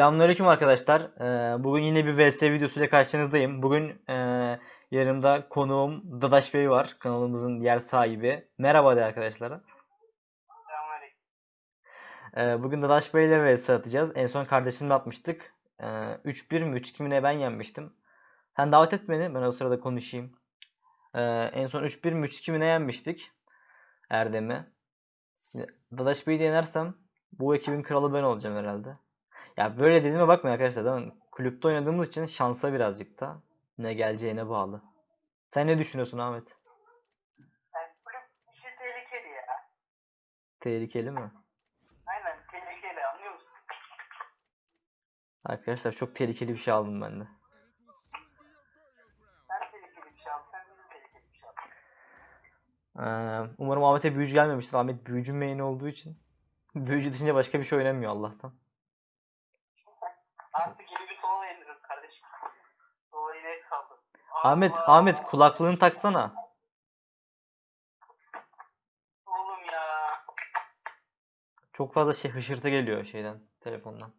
Selamünaleyküm arkadaşlar. Ee, bugün yine bir VS videosuyla karşınızdayım. Bugün e, yanımda konuğum Dadaş Bey var. Kanalımızın yer sahibi. Merhaba de arkadaşlara. Selamünaleyküm. Ee, bugün Dadaş Bey ile VS atacağız. En son kardeşimle atmıştık. Ee, 3-1 mi 3-2 mi ne ben yenmiştim. Sen davet et beni. Ben o sırada konuşayım. Ee, en son 3-1 mi 3-2 mi ne yenmiştik? Erdem'i. Dadaş Bey'i yenersem bu ekibin kralı ben olacağım herhalde. Ya böyle dediğime bakmayın arkadaşlar. Mi? Kulüpte oynadığımız için şansa birazcık da ne geleceğine bağlı. Sen ne düşünüyorsun Ahmet? Yani kulüp işi tehlikeli ya. Tehlikeli mi? Aynen tehlikeli anlıyor musun? Arkadaşlar çok tehlikeli bir şey aldım ben de. Sen tehlikeli bir şey al, sen de tehlikeli bir şey al. Ee, umarım Ahmet'e büyücü gelmemiştir. Ahmet büyücü main olduğu için. Büyücü dışında başka bir şey oynamıyor Allah'tan. Artık yeni bir solo yeniriz kardeşim. Solo yine kaldı. Ahmet! Ahmet kulaklığını taksana. Oğlum ya. Çok fazla şey hışırtı geliyor şeyden, telefondan.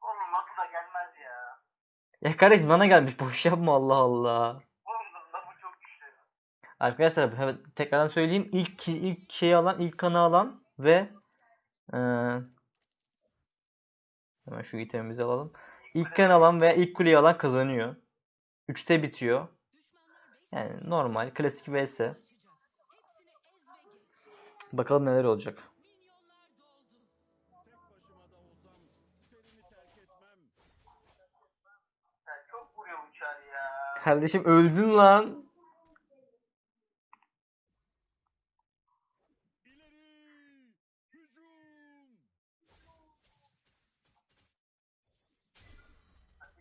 Oğlum nasıl da gelmez ya. Ya kardeşim bana gelmiş boş yapma Allah Allah. Oğlum da bu çok güçlü. Arkadaşlar evet, tekrardan söyleyeyim. İlk ilk şeyi alan, ilk kanı alan ve eee hemen şu itemimizi alalım. İlk kan alan veya ilk kuleyi alan kazanıyor. 3'te bitiyor. Yani normal, klasik vs. Bakalım neler olacak. Kardeşim öldün lan.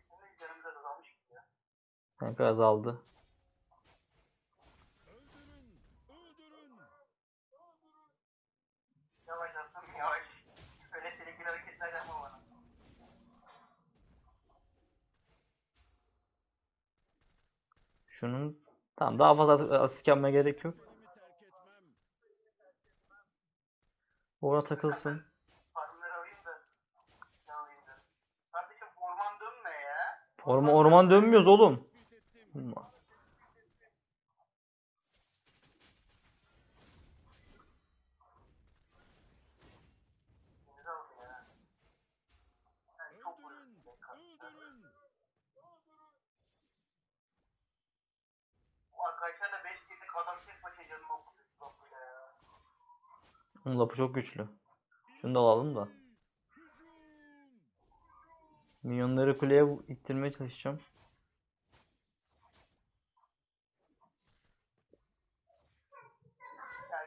Bunun canım biraz azalmış gibi ya. Kanka azaldı. Şunun tamam daha fazla at- asist yapmaya gerek yok. Orada takılsın. Orman orman dönmüyoruz oğlum. Denize alın ya. Sen çok vuruyorsun be kardeşim. Bu arkadaşlar da 5 girdik adam tek başına canını okudu. Bakıyor ya. Onun lapı çok güçlü. Şunu da alalım da. Minyonları kuleye ittirmeye çalışacağım. Yani sen dur bak ya.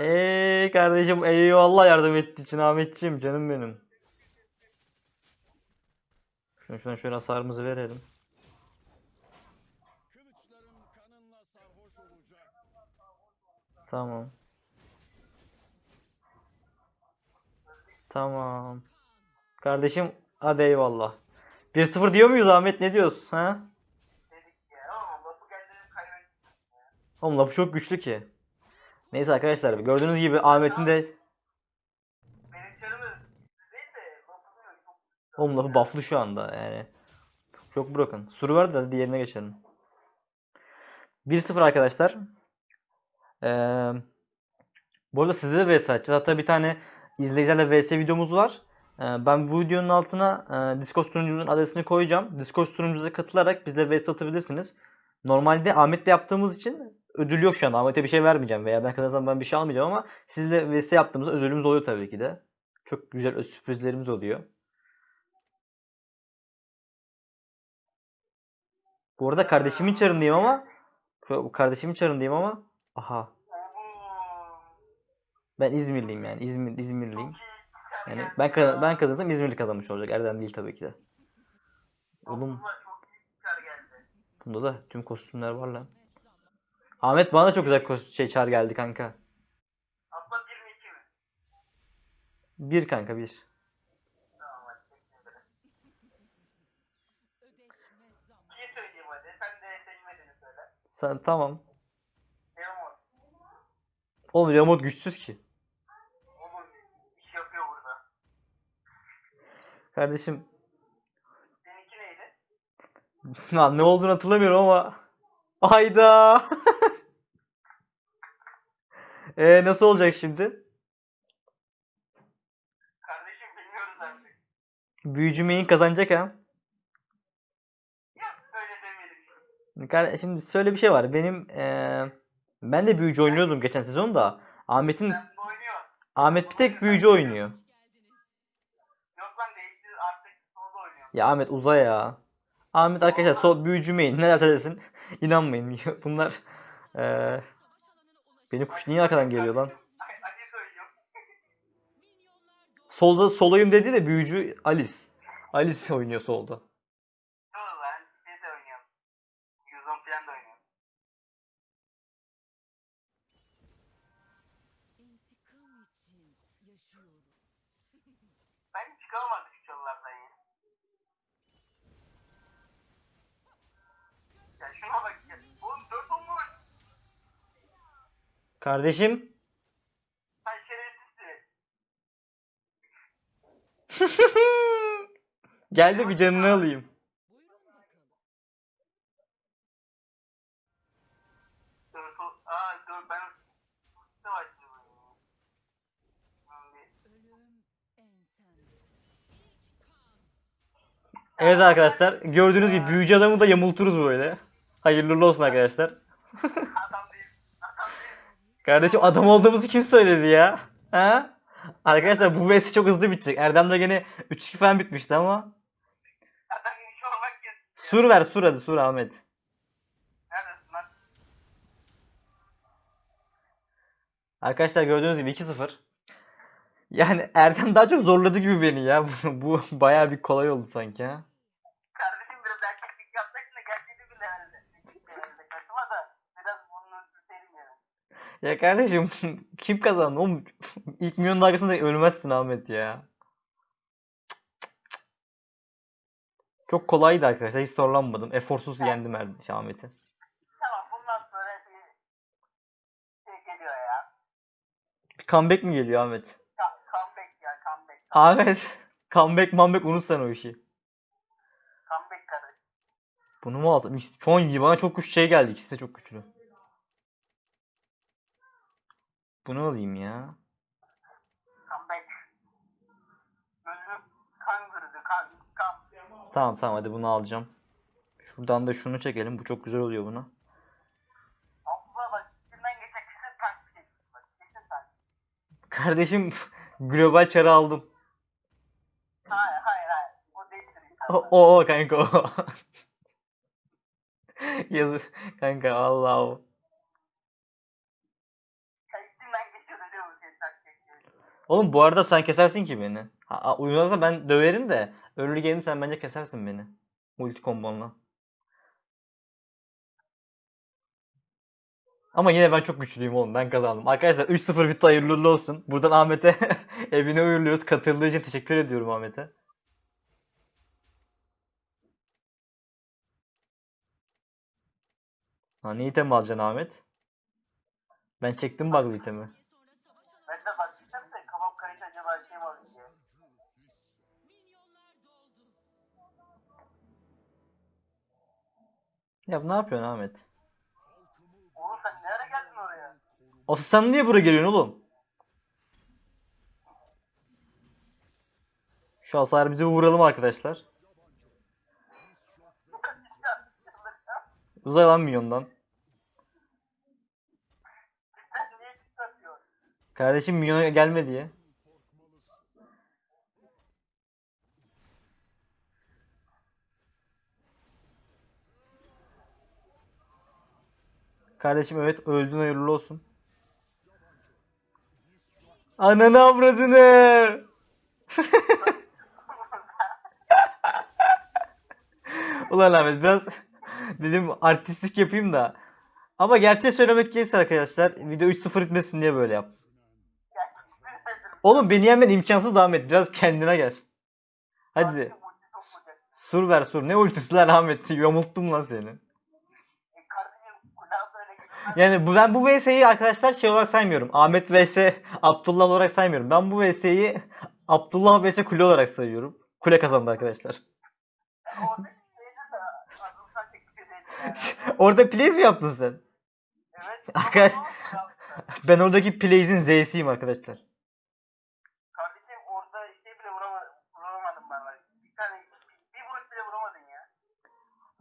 Eee kardeşim eyvallah yardım ettiğin için Ahmetciğim canım benim. Şunu şuna şöyle hasarımızı verelim. Tamam. Tamam. Kardeşim hadi eyvallah. 1-0 diyor muyuz Ahmet ne diyorsun ha? Dedik ya. Oğlum lafı çok güçlü ki. Neyse arkadaşlar gördüğünüz gibi Ahmet'in de Oğlum lafı bufflı şu anda yani. Çok bırakın. Soru var da diğerine geçelim. 1-0 arkadaşlar. Ee, bu arada sizde de VS atacağız. Hatta bir tane izleyicilerle VS videomuz var. Ee, ben bu videonun altına e, Discord sunucumuzun adresini koyacağım. Discord sunucumuza katılarak bizle VS atabilirsiniz. Normalde Ahmet'le yaptığımız için ödül yok şu anda. Ahmet'e bir şey vermeyeceğim veya ben kazansam ben bir şey almayacağım ama sizle VS yaptığımızda ödülümüz oluyor tabii ki de. Çok güzel sürprizlerimiz oluyor. Bu arada kardeşimin çarındayım ama kardeşimin çarındayım ama aha ben İzmirliyim yani İzmir İzmirliyim. Yani ben ka- ben kazansam İzmirli kazanmış olacak. Erdem değil tabii ki de. Oğlum bunda da tüm kostümler var lan. Ahmet bana da çok güzel şey çar geldi kanka. Abla 1 mi 2 mi? Bir kanka bir. Tamam hadi teşekkür ederim. Bir söyleyeyim hadi. Sen de seçmediğini söyle. Sen tamam. Leomon. Oğlum remote güçsüz ki. Oğlum iş yapıyor burada. Kardeşim Seninki neydi? lan ne olduğunu hatırlamıyorum ama. Hayda. e nasıl olacak şimdi? Kardeşim bilmiyoruz artık. Büyücü main kazanacak ha. Ya öyle demeyelim. Şimdi şöyle bir şey var. Benim eee, ben de büyücü oynuyordum geçen sezon da. Ahmet'in. Ahmet bir tek büyücü oynuyor. Yok lan değişti artık solda oynuyor. Ya Ahmet uza ya. Ahmet arkadaşlar sol büyücü main. Ne derse desin. İnanmayın. Bunlar eee beni kuş niye arkadan geliyor lan? Solda solayım dedi de büyücü Alice. Alice oynuyor solda. Doğru lan. Kardeşim. Şerefsizsin. Geldi bir canını alayım. Buyurun bakalım. 4 ol... Aa dur ben... Ne başlıyorum? Ölüm ensende. Evet arkadaşlar gördüğünüz gibi büyücü adamı da yamulturuz böyle. Hayırlı olsun arkadaşlar. Adam değil. Adam değil. Kardeşim adam olduğumuzu kim söyledi ya? Ha? Arkadaşlar bu vs çok hızlı bitecek. Erdem'de gene 3-2 falan bitmişti ama. Sur ver sur hadi sur Ahmet. Arkadaşlar gördüğünüz gibi 2-0. Yani Erdem daha çok zorladı gibi beni ya. Bu, bu bayağı bir kolay oldu sanki ha. Kardeşim biraz erkeklik yapacaksın da gerçeğini bile herhalde. Herhalde kaçma da biraz burnunu sürtelim yani. Ya kardeşim kim kazandı? Oğlum ilk milyon dalgasında ölmezsin Ahmet ya. Çok kolaydı arkadaşlar. Hiç zorlanmadım. Eforsuz yendim Erd- şey, Ahmet'i. Tamam bundan sonra bir şey geliyor ya. Bir comeback mi geliyor Ahmet? Ka- comeback ya comeback. Ahmet. Comeback comeback unut sen o işi. Comeback kardeşim. Bunu mu alsam? Şu an bana çok güçlü şey geldi. İkisi de çok güçlü. Bunu alayım ya. Tamam tamam hadi bunu alacağım. Şuradan da şunu çekelim. Bu çok güzel oluyor tank. Kardeşim global çarı aldım. O. O kanka o. Yazı kanka Allah o. Oğlum bu arada sen kesersin ki beni. Ha, uygularsan ben döverim de early game sen bence kesersin beni. Multi kombonla. Ama yine ben çok güçlüyüm oğlum. Ben kazandım. Arkadaşlar 3-0 bitti hayırlı olsun. Buradan Ahmet'e evine uğurluyoruz. Katıldığı için teşekkür ediyorum Ahmet'e. Ha ne item alacaksın Ahmet? Ben çektim bug'lı itemi. Ya ne yapıyorsun Ahmet? Oğlum sen ne ara geldin oraya? Asıl sen niye buraya geliyorsun oğlum? Şu hasarı bize vuralım arkadaşlar. Uzay lan milyondan. Kardeşim milyona gelme diye. Kardeşim evet öldün hayırlı olsun. Ananı avradını. Ulan Ahmet biraz dedim artistlik yapayım da. Ama gerçeği söylemek gerekirse arkadaşlar video 3-0 bitmesin diye böyle yap. Oğlum beni yenmen imkansız Ahmet. Biraz kendine gel. Hadi. Sur ver sur. Ne ultisi lan Ahmet? Yamulttum lan seni. E kardeşim kulağım böyle gidiyor. Yani bu, ben bu VS'yi arkadaşlar şey olarak saymıyorum. Ahmet vs Abdullah olarak saymıyorum. Ben bu VS'yi Abdullah vs Kule olarak sayıyorum. Kule kazandı arkadaşlar. Orada plays mi yaptın sen? Evet. Arkadaş-? Ben oradaki plays'in Z'siyim arkadaşlar. Kardeşim orada şey bile vuramadım, vuramadım ben. Bir tane, bir, bir vuruş bile vuramadın ya.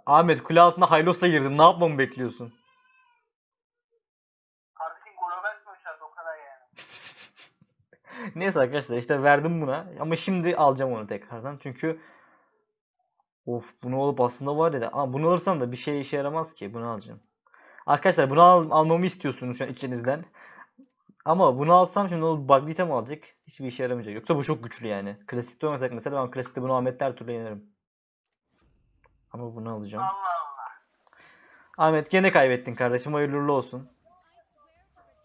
Ahmet kule altına Haylos'la girdim. Ne yapmamı bekliyorsun? Kardeşim gol vermiyor şu anda o kadar yani. Neyse arkadaşlar işte verdim buna. Ama şimdi alacağım onu tekrardan. Çünkü of bunu alıp aslında var ya. Ama bunu alırsam da bir şey işe yaramaz ki. Bunu alacağım. Arkadaşlar bunu al- almamı istiyorsunuz şu an ikinizden. Ama bunu alsam şimdi o bug item alacak. Hiçbir işe yaramayacak. Yoksa bu çok güçlü yani. Klasikte oynasak mesela ben klasikte bunu Ahmet'le her türlü yenerim. Ama bunu alacağım. Allah Allah. Ahmet gene kaybettin kardeşim. Hayırlı olsun.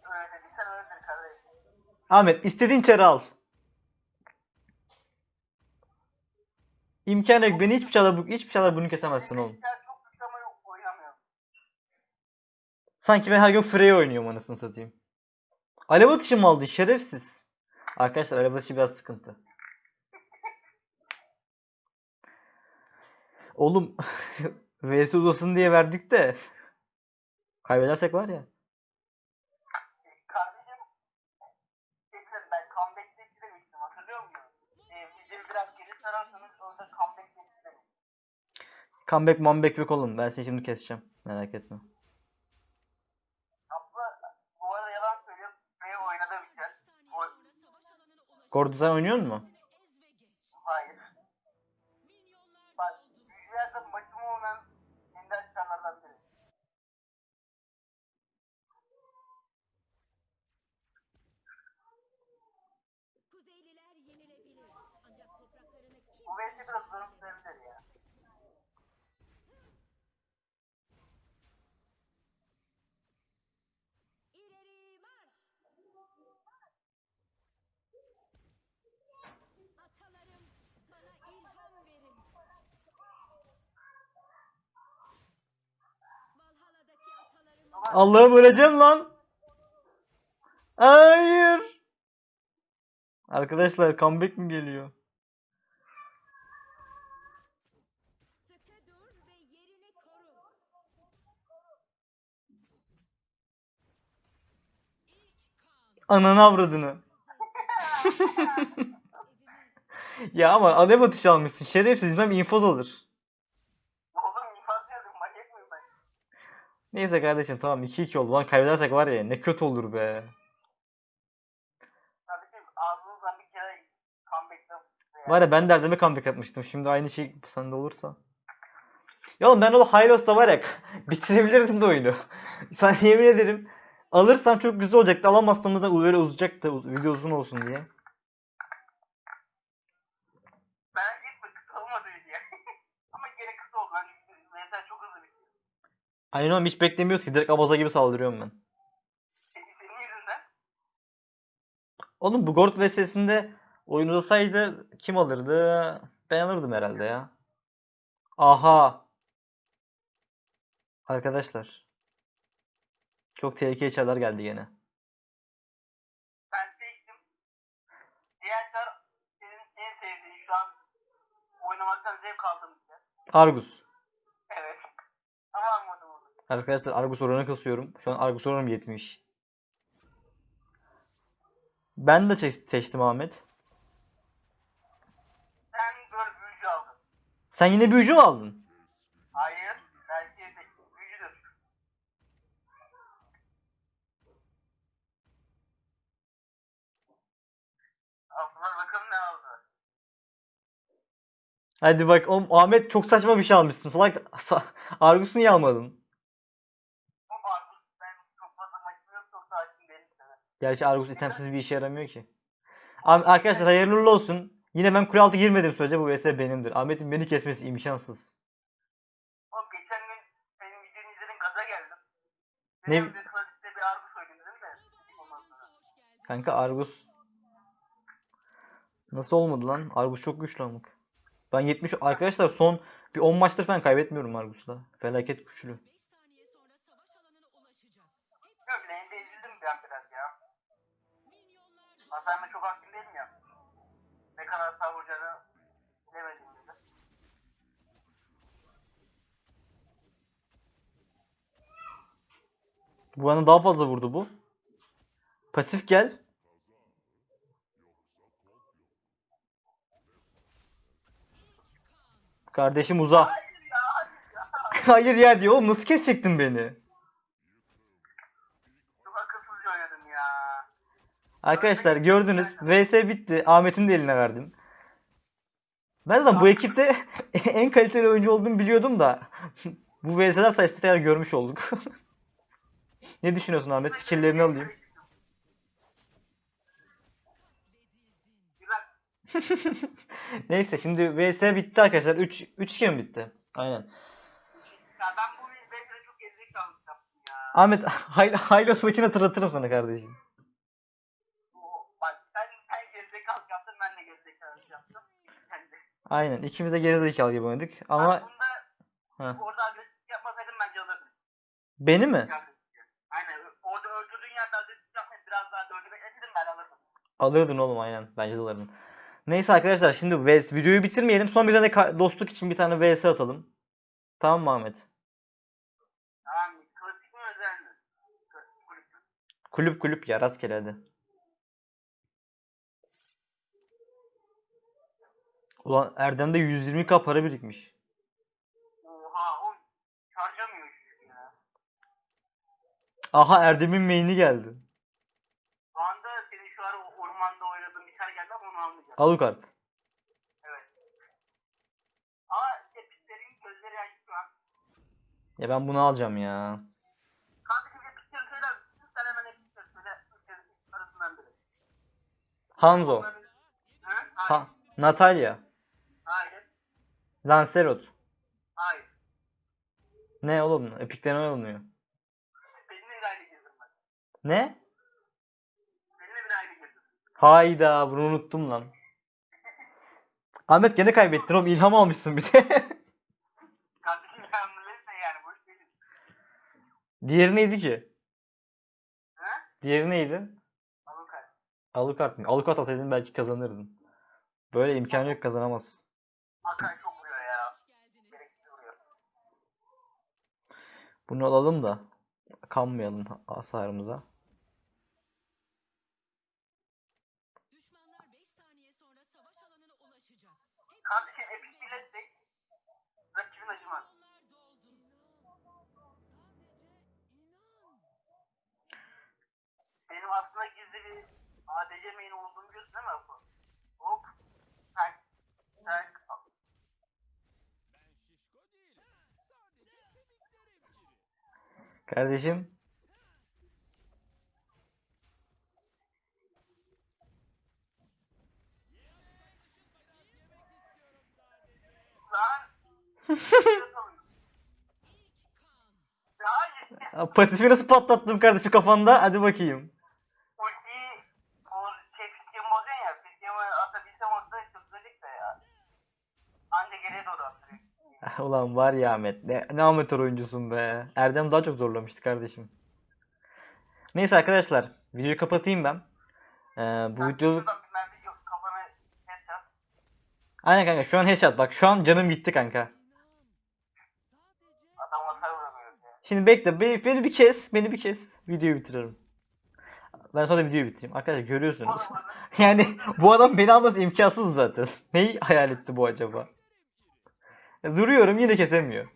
Öyle dediysen öyledir kardeşim. Ahmet istediğin çarı al. İmkan yok. Beni hiçbir çalar, hiçbir çalar bunu kesemezsin oğlum. Sanki ben her gün Freya oynuyorum anasını satayım. Alev atışı mı aldın şerefsiz? Arkadaşlar alev atışı biraz sıkıntı. Oğlum VS uzasın diye verdik de kaybedersek var ya. Kardeşim, geçen ben comeback testi demiştim hatırlıyor musun? Ee, bizi biraz geri sararsanız orada comeback testi demiştim. Comeback comeback yok oğlum. Ben seni şimdi keseceğim. Merak etme. Abla bu arada yalan söylüyorum. Ve oynadı bir kez. Oy- Gordo sen oynuyor mu? Allah'ım öleceğim lan. Hayır. Arkadaşlar comeback mi geliyor? Ananı avradını. ya ama alev atışı almışsın. Şerefsiz insan infoz alır. Neyse kardeşim tamam 2-2 oldu. Lan kaybedersek var ya ne kötü olur be. Kardeşim ağzınızdan bir kere comeback'te Var ya ben derdime comeback atmıştım. Şimdi aynı şey sende olursa. Ya oğlum ben o Hylos'ta var ya bitirebilirdim de oyunu. Sana yemin ederim. Alırsam çok güzel olacaktı. Alamazsam da böyle uzayacaktı. uz- Video uzun olsun diye. Ben gitme kısa olmadı diye. Ama gene kısa oldu. Ben VS çok hızlı bitiyor. Aynen oğlum hiç beklemiyoruz ki. Direkt abaza gibi saldırıyorum ben. Oğlum bu Gord VS'sinde oyun uzasaydı kim alırdı? Ben alırdım herhalde ya. Aha. Arkadaşlar. Çok tehlikeli çarlar geldi gene. Ben seçtim. Diğer çar senin en sevdiğin şu an oynamaktan zevk aldığım bir. Argus. Evet. Ama almadım onu. Arkadaşlar Argus oranı kasıyorum. Şu an Argus oranım 70. Ben de seçtim Ahmet. Sen böyle büyücü aldın. Sen yine büyücü mü aldın? Hayır. Belki de büyücüdür. Abdullah bakalım ne aldı. Hadi bak oğlum Ahmet çok saçma bir şey almışsın. Salak Sa- Argus'u niye almadın? Gerçi Argus itemsiz bir işe yaramıyor ki. Abi arkadaşlar hayırlı uğurlu olsun. Yine ben kule altı girmedim sürece bu vs benimdir. Ahmet'in beni kesmesi imkansız. Oğlum geçen gün senin videonu izledim gaza geldim. Ne- bir klasikte bir Argus dedim de. Ondan sonra. Kanka Argus nasıl olmadı lan? Argus çok güçlü amık. Ben 70 arkadaşlar son bir 10 maçtır falan kaybetmiyorum Argus'la. Felaket güçlü. ya. Ama ben çok hakim değilim ya. Ne kadar savuracağını bilemedim dedi. Bu bana daha fazla vurdu bu. Pasif gel. Kardeşim uza. Hayır ya, hayır ya. hayır ya diyor. Oğlum nasıl kesecektin beni? Arkadaşlar gördünüz. VS bitti. Ahmet'in de eline verdim. Ben zaten bu ekipte en kaliteli oyuncu olduğumu biliyordum da bu VS'ler sayesinde tekrar görmüş olduk. ne düşünüyorsun Ahmet? Fikirlerini alayım. Neyse şimdi VS bitti arkadaşlar. 3 3 2 mi bitti? Aynen. Ya ben bu Vesile çok gerizekalı yaptım ya. Ahmet Hay- Hylos maçını hatırlatırım sana kardeşim. Bu, bak sen, sen gerizekalı yaptın ben de gerizekalı yaptım. Sen de. Aynen. ikimiz de gerizekalı gibi oynadık Ama... Heh. orada agresif yapmasaydım bence alırdım. beni mi? Aynen. Orada öldürdüğün yerde agresif yapmayıp biraz daha dördü bekleseydim ben alırdım. Alırdın oğlum aynen. Bence de alırdın. Neyse arkadaşlar şimdi VS, videoyu bitirmeyelim. Son bir tane ka- dostluk için bir tane VS atalım. Tamam mı Ahmet? Tamam. Klasik mi özel mi? Kulüp. Kulüp kulüp ya rastgele hadi. Ulan Erdem'de 120k para birikmiş. Oha o harcamıyor ya. Aha Erdem'in main'i geldi. Şu anda senin şu ara ormanda oynadığın bir tane geldi ama onu almayacağım. Alucard. Evet. Ama epiklerin gözleri açtı şu an. Ya ben bunu alacağım ya. Kardeşim epikleri söyler misin? Sen hemen epikleri söyle. Arasından biri. Hanzo. Ha Natalya. Lancelot. Hayır. Ne oğlum? Epik'ten ne alınıyor? Benimle bir aile girdim ben. Ne? Benimle bir aile girdim. Hayda bunu unuttum lan. Ahmet gene kaybettin oğlum ilham almışsın bir de. Kardeşim yanımdaysa yani boş değilim. Diğeri neydi ki? Hı? Diğeri neydi? Avukat. Alucard mı? Alucard alsaydın belki kazanırdın. Böyle imkanı yok kazanamazsın. Hakan çok Bunu alalım da kanmayalım hasarımıza. Düşmanlar 5 saniye sonra savaş alanına ulaşacak. Hep Kardeşim epik bilirsek rakibin acımaz. Benim aslında gizli bir ADC main olduğunu biliyorsun değil mi Apo? Hop. Tak. Tak. Kardeşim pasifi nasıl patlattım kardeşim kafanda? Hadi bakayım. Ulan var ya Ahmet. Ne, ne amatör oyuncusun be. Erdem daha çok zorlamıştı kardeşim. Neyse arkadaşlar. Videoyu kapatayım ben. Ee, bu Sen video... şuradan bir mermi yok, kafana ses yap. Aynen kanka şu an headshot. Bak şu an canım gitti kanka. Şimdi bekle. be- Beni bir kes. Beni bir kes. Videoyu bitiririm. Ben sonra videoyu bitireyim. Arkadaşlar görüyorsunuz. Yani bu adam beni alması imkansız zaten. Neyi hayal etti bu acaba? Duruyorum yine kesemiyor.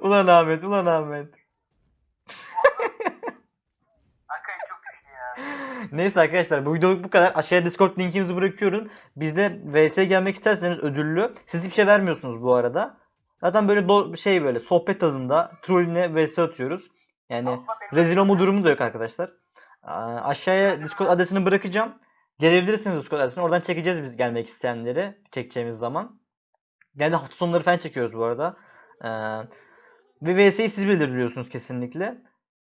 Ulan Ahmet, ulan Ahmet. Neyse arkadaşlar bu videoluk bu kadar. Aşağıya Discord linkimizi bırakıyorum. Bizde VS gelmek isterseniz ödüllü. Siz hiçbir şey vermiyorsunuz bu arada. Zaten böyle şey böyle sohbet tadında trolüne VS atıyoruz. Yani rezil olma durumu da yok arkadaşlar. Aşağıya Discord adresini bırakacağım. Gelebilirsiniz Discord adresine. Oradan çekeceğiz biz gelmek isteyenleri. Çekeceğimiz zaman. Yani hafta sonları falan çekiyoruz bu arada. Ee, ve VS'yi siz belirliyorsunuz kesinlikle.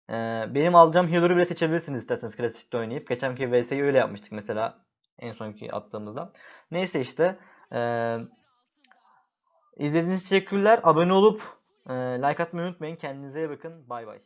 Ee, benim alacağım healer'ı bile seçebilirsiniz isterseniz klasikte oynayıp. Geçenki VS'yi öyle yapmıştık mesela. En sonki attığımızda. Neyse işte. Ee, izlediğiniz için teşekkürler. Abone olup like atmayı unutmayın. Kendinize iyi bakın. Bay bay.